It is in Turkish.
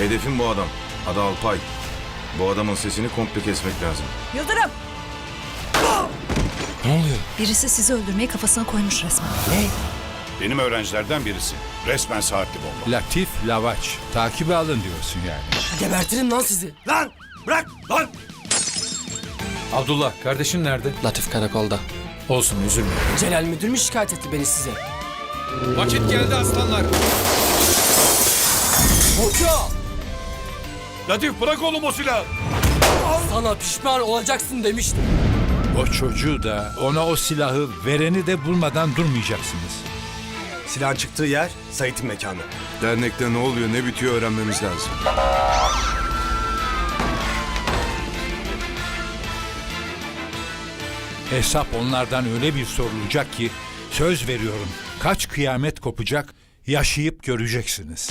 Hedefim bu adam. Adı Alpay. Bu adamın sesini komple kesmek lazım. Yıldırım! Ne oluyor? Birisi sizi öldürmeyi kafasına koymuş resmen. Benim öğrencilerden birisi. Resmen saatli bomba. Latif Lavaç. Takibe alın diyorsun yani. Gebertirim lan sizi. Lan bırak lan. Abdullah kardeşin nerede? Latif karakolda. Olsun üzülme. Celal müdür mü şikayet etti beni size? Vakit geldi aslanlar. Hoca! Latif bırak oğlum o silahı. Sana pişman olacaksın demiştim. O çocuğu da ona o silahı vereni de bulmadan durmayacaksınız. Silahın çıktığı yer Sait'in mekanı. Dernekte ne oluyor ne bitiyor öğrenmemiz lazım. Hesap onlardan öyle bir sorulacak ki söz veriyorum kaç kıyamet kopacak yaşayıp göreceksiniz.